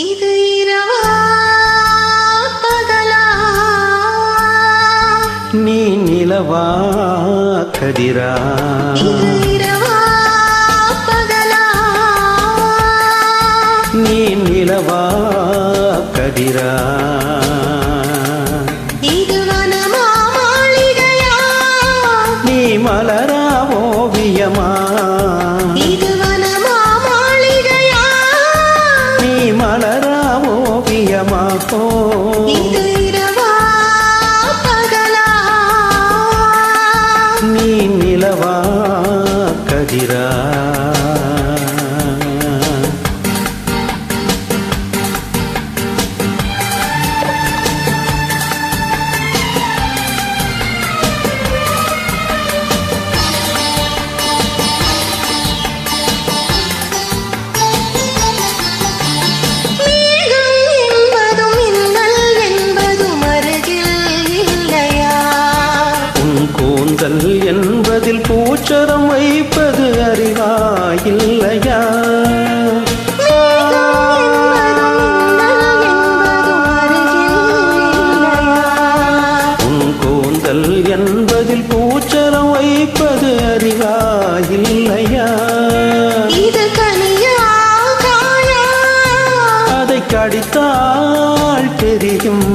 இது இரவா நீ நிலவா கதிரா. நீ நிலவா கதிரா. கதிரா பூச்சரம் வைப்பது அறிவாயில்லையா உன் கூந்தல் என்பதில் பூச்சரம் வைப்பது அறிவாயில்லையா அதை கடித்தால் தெரியும்.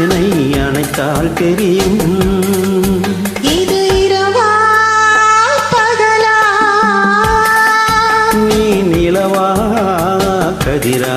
என்னை அணைத்தால் தெரியும். கதிரா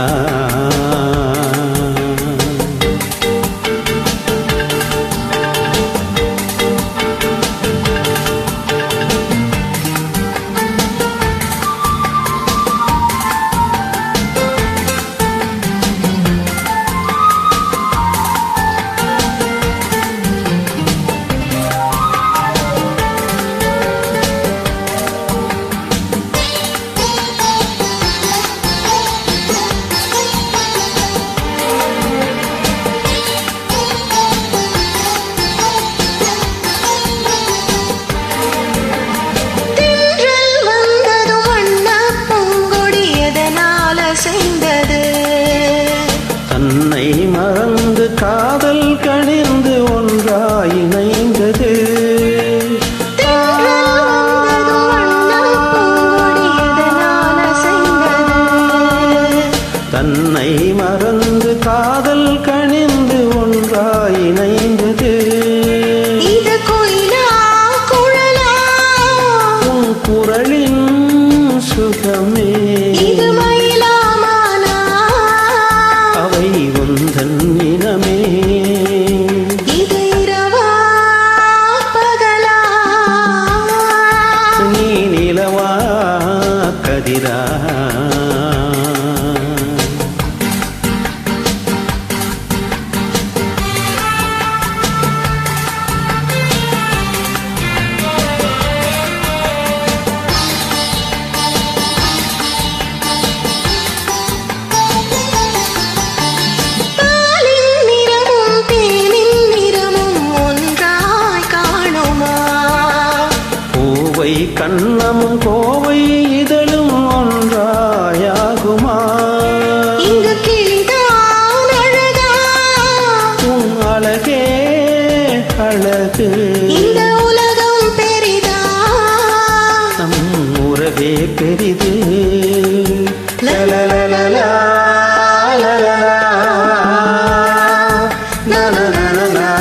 அழகு இந்த உலகம் பெரிதா? நம் உறவே பெரிது லலலலலா, லலலா, நனநனநா.